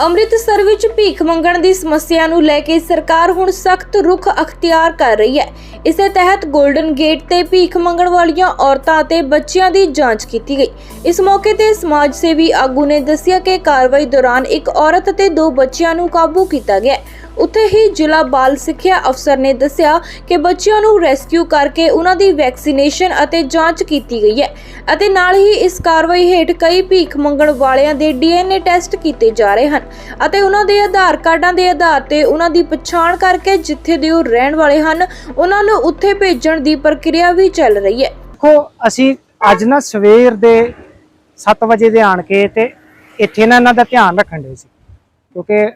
ਅੰਮ੍ਰਿਤਸਰ ਵਿੱਚ ਭੀਖ ਮੰਗਣ ਦੀ ਸਮੱਸਿਆ ਨੂੰ ਲੈ ਕੇ ਸਰਕਾਰ ਹੁਣ ਸਖਤ ਰੁਖ ਅਖਤਿਆਰ ਕਰ ਰਹੀ ਹੈ ਇਸੇ ਤਹਿਤ 골ਡਨ ਗੇਟ ਤੇ ਭੀਖ ਮੰਗਣ ਵਾਲੀਆਂ ਔਰਤਾਂ ਅਤੇ ਬੱਚਿਆਂ ਦੀ ਜਾਂਚ ਕੀਤੀ ਗਈ ਇਸ ਮੌਕੇ ਤੇ ਸਮਾਜ ਸੇਵੀ ਆਗੂ ਨੇ ਦੱਸਿਆ ਕਿ ਕਾਰਵਾਈ ਦੌਰਾਨ ਇੱਕ ਔਰਤ ਅਤੇ ਦੋ ਬੱਚਿਆਂ ਨੂੰ ਕਾਬੂ ਕੀਤਾ ਗਿਆ ਹੈ। ਉੱਥੇ ਹੀ ਜ਼ਿਲ੍ਹਾ ਬਾਲ ਸਿੱਖਿਆ ਅਫਸਰ ਨੇ ਦੱਸਿਆ ਕਿ ਬੱਚਿਆਂ ਨੂੰ ਰੈਸਕਿਊ ਕਰਕੇ ਉਹਨਾਂ ਦੀ ਵੈਕਸੀਨੇਸ਼ਨ ਅਤੇ ਜਾਂਚ ਕੀਤੀ ਗਈ ਹੈ ਅਤੇ ਨਾਲ ਹੀ ਇਸ ਕਾਰਵਾਈ ਹੇਠ ਕਈ ਭੀਖ ਮੰਗਣ ਵਾਲਿਆਂ ਦੇ ਡੀਐਨਏ ਟੈਸਟ ਕੀਤੇ ਜਾ ਰਹੇ ਹਨ ਅਤੇ ਉਹਨਾਂ ਦੇ ਆਧਾਰ ਕਾਰਡਾਂ ਦੇ ਆਧਾਰ ਤੇ ਉਹਨਾਂ ਦੀ ਪਛਾਣ ਕਰਕੇ ਜਿੱਥੇ ਦੇ ਉਹ ਰਹਿਣ ਵਾਲੇ ਹਨ, ਉਹਨਾਂ ਨੂੰ ਉੱਥੇ ਭੇਜਣ ਦੀ ਪ੍ਰਕਿਰਿਆ ਵੀ ਚੱਲ ਰਹੀ ਹੈ। ਦੇਖੋ, ਅਸੀਂ ਅੱਜ ਨਾ ਸਵੇਰ ਦੇ 7 ਵਜੇ ਦੇ ਆਣ ਕੇ ਤੇ ਇੱਥੇ ਨਾ ਇਹਨਾਂ ਦਾ ਧਿਆਨ ਰੱਖਣ ਦੇ ਸੀ, ਕਿਉਂਕਿ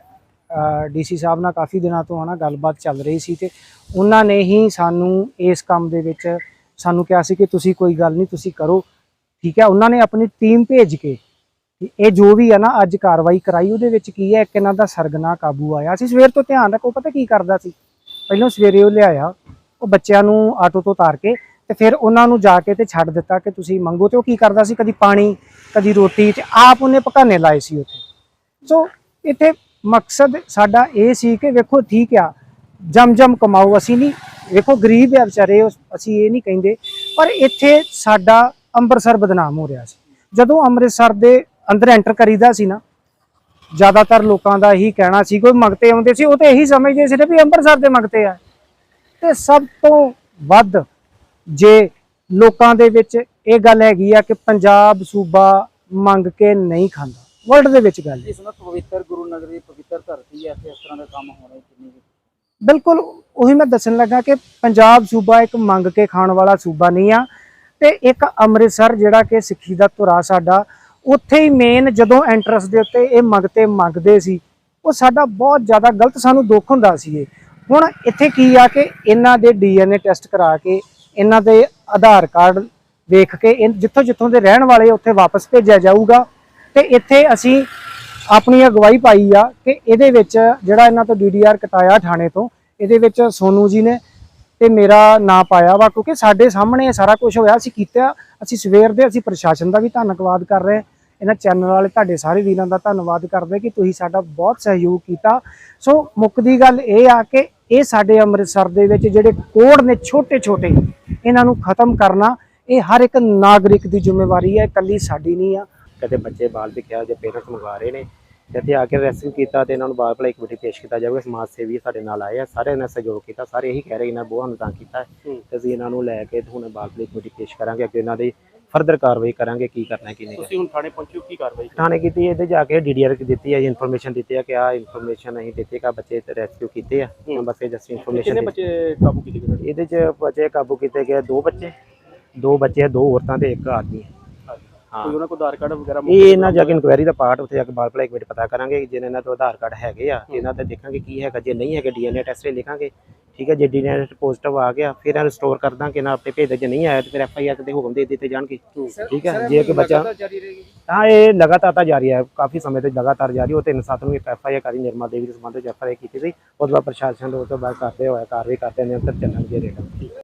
ਡੀਸੀ ਸਾਹਿਬ ਨਾਲ ਕਾਫੀ ਦਿਨਾਂ ਤੋਂ ਹਨਾ ਗੱਲਬਾਤ ਚੱਲ ਰਹੀ ਸੀ ਤੇ ਉਹਨਾਂ ਨੇ ਹੀ ਸਾਨੂੰ ਇਸ ਕੰਮ ਦੇ ਵਿੱਚ ਸਾਨੂੰ ਕਿਹਾ ਸੀ ਕਿ ਤੁਸੀਂ ਕੋਈ ਗੱਲ ਨਹੀਂ, ਤੁਸੀਂ ਕਰੋ। ਠੀਕ ਹੈ, ਉਹਨਾਂ ਨੇ ਆਪਣੀ ਟੀਮ ਭੇਜ ਕੇ ਇਹ ਜੋ ਵੀ ਹੈ ਨਾ ਅੱਜ ਕਾਰਵਾਈ ਕਰਾਈ, ਉਹਦੇ ਵਿੱਚ ਕੀ ਹੈ, ਇੱਕ ਇਹਨਾਂ ਦਾ ਸਰਗਨਾ ਕਾਬੂ ਆਇਆ। ਸੀ ਸਵੇਰ ਤੋਂ ਧਿਆਨ ਰੱਖੋ, ਪਤਾ ਕੀ ਕਰਦਾ ਸੀ? ਪਹਿਲਾਂ ਸਵੇਰੇ ਉਹ ਲਿਆਇਆ, ਉਹ ਬੱਚਿਆਂ ਨੂੰ ਆਟੋ ਤੋਂ ਉਤਾਰ ਕੇ ਤੇ ਫਿਰ ਉਹਨਾਂ ਨੂੰ ਜਾ ਕੇ ਤੇ ਛੱਡ ਦਿੱਤਾ ਕਿ ਤੁਸੀਂ ਮੰਗੋ ਤੇ ਉਹ ਕੀ ਕਰਦਾ ਸੀ? ਕਦੀ ਪਾਣੀ, ਕਦੀ ਰੋਟੀ ਤੇ ਆਪ ਉਹਨੇ ਪਕਾਨੇ ਲਾਏ ਸੀ ਉੱਥੇ। ਸੋ ਇੱਥੇ ਮਕਸਦ ਸਾਡਾ ਇਹ ਸੀ ਕਿ ਵੇਖੋ ਠੀਕ ਆ ਜਮ ਜਮ ਕਮਾਓ, ਅਸੀਂ ਨਹੀਂ, ਵੇਖੋ ਗਰੀਬ ਆ ਵਿਚਾਰੇ ਉਹ- ਅਸੀਂ ਇਹ ਨਹੀਂ ਕਹਿੰਦੇ, ਪਰ ਇੱਥੇ ਸਾਡਾ ਅੰਮ੍ਰਿਤਸਰ ਬਦਨਾਮ ਹੋ ਰਿਹਾ ਸੀ। ਜਦੋਂ ਅੰਮ੍ਰਿਤਸਰ ਦੇ ਅੰਦਰ ਐਂਟਰ ਕਰੀਦਾ ਸੀ ਨਾ, ਜ਼ਿਆਦਾਤਰ ਲੋਕਾਂ ਦਾ ਇਹੀ ਕਹਿਣਾ ਸੀ, ਕੋਈ ਮੰਗਤੇ ਆਉਂਦੇ ਸੀ, ਉਹ ਤੇ ਇਹੀ ਸਮਝਦੇ ਸੀ ਵੀ ਅੰਮ੍ਰਿਤਸਰ ਦੇ ਮੰਗਤੇ ਆ। ਤੇ ਸਭ ਤੋਂ ਵੱਧ ਜੇ ਲੋਕਾਂ ਦੇ ਵਿੱਚ ਇਹ ਗੱਲ ਹੈਗੀ ਆ ਕਿ ਪੰਜਾਬ ਸੂਬਾ ਮੰਗ ਕੇ ਨਹੀਂ ਖਾਂਦਾ। ਵਰਲਡ ਦੇ ਵਿੱਚ ਗੱਲ ਹੈ। ਇਸ ਨੂੰ ਪਵਿੱਤਰ ਗੁਰੂ ਨਗਰ ਦੀ ਪਵਿੱਤਰ ਧਰਤੀ ਹੈ ਤੇ ਇਸ ਤਰ੍ਹਾਂ ਦਾ ਕੰਮ ਹੋਣਾ ਕਿੰਨੀ ਬਿਲਕੁਲ ਉਹੀ ਮੈਂ ਦੱਸਣ ਲੱਗਾ ਕਿ ਪੰਜਾਬ ਸੂਬਾ ਇੱਕ ਮੰਗ ਕੇ ਖਾਣ ਵਾਲਾ ਸੂਬਾ ਨਹੀਂ ਆ ਤੇ ਇੱਕ ਅੰਮ੍ਰਿਤਸਰ ਜਿਹੜਾ ਕਿ ਸਿੱਖੀ ਦਾ ਧੁਰਾ ਸਾਡਾ ਉੱਥੇ ਹੀ ਮੇਨ ਜਦੋਂ ਐਂਟਰਸ ਦੇ ਉੱਤੇ ਇਹ ਮੰਗਤੇ ਮੰਗਦੇ ਸੀ ਉਹ ਸਾਡਾ ਬਹੁਤ ਜ਼ਿਆਦਾ ਗਲਤ ਸਾਨੂੰ ਦੁੱਖ ਹੁੰਦਾ ਸੀ ਇਹ। ਹੁਣ ਇੱਥੇ ਕੀ ਆ ਕਿ ਇਹਨਾਂ ਦੇ ਡੀਐਨਏ ਟੈਸਟ ਕਰਾ ਕੇ ਇਹਨਾਂ ਦੇ ਆਧਾਰ ਕਾਰਡ ਵੇਖ ਕੇ ਜਿੱਥੋਂ ਜਿੱਥੋਂ ਦੇ ਰਹਿਣ ਵਾਲੇ ਉੱਥੇ ਵਾਪਸ ਭੇਜਿਆ ਜਾਊਗਾ ਤੇ ਇੱਥੇ ਅਸੀਂ ਆਪਣੀ ਅਗਵਾਈ ਪਾਈ ਆ ਕਿ ਇਹਦੇ ਵਿੱਚ ਜਿਹੜਾ ਇਹਨਾਂ ਤੋਂ ਡੀਡੀਆਰ ਕਟਾਇਆ ਥਾਣੇ ਤੋਂ, ਇਹਦੇ ਵਿੱਚ ਸੋਨੂ ਜੀ ਨੇ ਤੇ ਮੇਰਾ ਨਾਂ ਪਾਇਆ ਵਾ, ਕਿਉਂਕਿ ਸਾਡੇ ਸਾਹਮਣੇ ਇਹ ਸਾਰਾ ਕੁਝ ਹੋਇਆ, ਅਸੀਂ ਕੀਤਾ, ਅਸੀਂ ਸਵੇਰ ਦੇ ਅਸੀਂ ਪ੍ਰਸ਼ਾਸਨ ਦਾ ਵੀ ਧੰਨਵਾਦ ਕਰ ਰਹੇ ਇਹਨਾਂ ਚੈਨਲ ਵਾਲੇ ਤੁਹਾਡੇ ਸਾਰੇ ਵੀਰਾਂ ਦਾ ਧੰਨਵਾਦ ਕਰਦੇ ਕਿ ਤੁਸੀਂ ਸਾਡਾ ਬਹੁਤ ਸਹਿਯੋਗ ਕੀਤਾ। ਸੋ ਮੁੱਕਦੀ ਗੱਲ ਇਹ ਆ ਕਿ ਇਹ ਸਾਡੇ ਅੰਮ੍ਰਿਤਸਰ ਦੇ ਵਿੱਚ ਜਿਹੜੇ ਕੋੜ ਨੇ ਛੋਟੇ ਛੋਟੇ ਇਹਨਾਂ ਨੂੰ ਖਤਮ ਕਰਨਾ, ਇਹ ਹਰ ਇੱਕ ਨਾਗਰਿਕ ਦੀ ਜ਼ਿੰਮੇਵਾਰੀ ਹੈ, ਇਕੱਲੀ ਸਾਡੀ ਨਹੀਂ ਆ। ਕਦੇ ਬੱਚੇ ਬਾਲ ਵਿਖਿਆ ਜੇ ਪੇਰੈਂਟਸ ਮੰਗਵਾ ਰਹੇ ਨੇ ਇੱਥੇ ਆ ਕੇ ਰੈਸਕਿਊ ਕੀਤਾ ਤੇ ਇਹਨਾਂ ਨੂੰ ਬਾਲ ਭਲਾਈ ਕਮੇਟੀ ਪੇਸ਼ ਕੀਤਾ ਜਾਵੇਗਾ ਸਮਾਜ ਸੇਵੀ ਸਾਡੇ ਨਾਲ ਆਏ ਆ ਸਾਰਿਆਂ ਨੇ ਸਹਿਯੋਗ ਕੀਤਾ ਸਾਰੇ ਇਹੀ ਕਹਿ ਰਹੇ ਇਹਨਾਂ ਬਹੁਤ ਨੂੰ ਤਾਂ ਕੀਤਾ ਹੈ। ਤੇ ਅਸੀਂ ਇਹਨਾਂ ਨੂੰ ਲੈ ਕੇ ਤੇ ਹੁਣ ਬਾਲ ਭਲਾਈ ਕਮੇਟੀ ਪੇਸ਼ ਕਰਾਂਗੇ ਅੱਗੇ ਇਹਨਾਂ ਦੀ ਫਰਦਰ ਕਾਰਵਾਈ ਕਰਾਂਗੇ ਕੀ ਕਰਨਾ ਕੀ ਨਹੀਂ ਕਰਨਾ ਤੁਸੀਂ ਹੁਣ ਥਾਣੇ ਪਹੁੰਚੋ ਕੀ ਕਾਰਵਾਈ ਥਾਣੇ ਕੀਤੀ ਇਹਦੇ ਜਾ ਕੇ ਡੀਡੀਆਰ ਦਿੱਤੀ ਹੈ ਇਨਫੋਰਮੇਸ਼ਨ ਦਿੱਤੀ ਹੈ ਕਿ ਆ ਇਨਫੋਰਮੇਸ਼ਨ ਅਸੀਂ ਦਿੱਤੀ ਕਿ ਆਹ ਬੱਚੇ ਰੈਸਕਿਊ ਕੀਤੇ ਆ। ਹੁਣ ਬਸ ਇਹ ਜਸਟ ਕਿੰਨੇ ਇਨਫੋਰਮੇਸ਼ਨ ਬੱਚੇ ਕਾਬੂ ਕੀਤੇ ਗਏ? ਇਹਦੇ ਚ ਬੱਚੇ ਕਾਬੂ ਕੀਤੇ ਗਏ ਦੋ ਬੱਚੇ ਦੋ ਬੱਚੇ ਦੋ ਔਰਤਾਂ ਤੇ ਇੱਕ ਆਦਮੀ ਹਾਂ। ਕੋਈ ਉਹਨਾਂ ਕੋਲ ਆਧਾਰ ਕਾਰਡ ਵਗੈਰਾ ਇਹ ਇਹਨਾਂ ਜਾ ਕੇ ਇਨਕੁਆਇਰੀ ਦਾ ਪਾਰਟ ਉੱਥੇ ਜਾ ਕੇ ਬਾਲ ਭਲਾਈ ਕਮੇਟੀ ਪਤਾ ਕਰਾਂਗੇ ਜੇ ਇਹਨਾਂ ਤੋਂ ਆਧਾਰ ਕਾਰਡ ਹੈਗੇ ਆ ਇਹਨਾਂ ਤੇ ਦੇਖਾਂਗੇ ਕੀ ਹੈਗਾ ਜੇ ਨਹੀਂ ਹੈਗੇ ਡੀਐਨਏ ਟੈਸਟ ਲਈ ਲਿਖਾਂਗੇ ਠੀਕ ਹੈ ਜੇ ਡੀਐਨਏ ਪੋਜ਼ਿਟਿਵ ਆ ਗਿਆ ਫਿਰ ਇਹਨੂੰ ਸਟੋਰ ਕਰ ਦਾਂਗੇ ਨਾ ਆਪਣੇ ਭੇਜ ਦੇ ਜੇ ਨਹੀਂ ਆਇਆ ਤੇ ਫਿਰ ਐਫਆਈਆਰ ਦੇ ਹੁਕਮ ਦੇ ਦਿੱਤੇ ਜਾਣਗੇ ਠੀਕ ਹੈ ਜੇ ਕਿ ਬੱਚਾ ਜਾਰੀ ਰਹੇਗੀ? ਤਾਂ ਇਹ ਲਗਾਤਾਰ ਤਾਂ ਜਾਰੀ ਹੈ ਕਾਫੀ ਸਮੇਂ ਤੋਂ ਲਗਾਤਾਰ ਜਾਰੀ ਉਹ ਤਿੰਨ ਸੱਤ ਨੂੰ ਇੱਕ ਐਫਆਈਆਰ ਕਰੀ ਨਿਰਮਲ ਦੇਵੀ ਦੇ ਸੰਬੰਧ ਵਿੱਚ ਐਫਆਈਆਰ ਕੀਤੀ ਸੀ ਉਸ ਤੋਂ ਬਾਅਦ ਪ੍ਰਸ਼ਾਸਨ ਦੇ ਉਸ ਤੋਂ ਬਾਅਦ ਕਰਦੇ ਹੋਏ ਕਾਰਵਾਈ ਕਰਦੇ ਨੇ ਚੱਲਣਗੇ rate.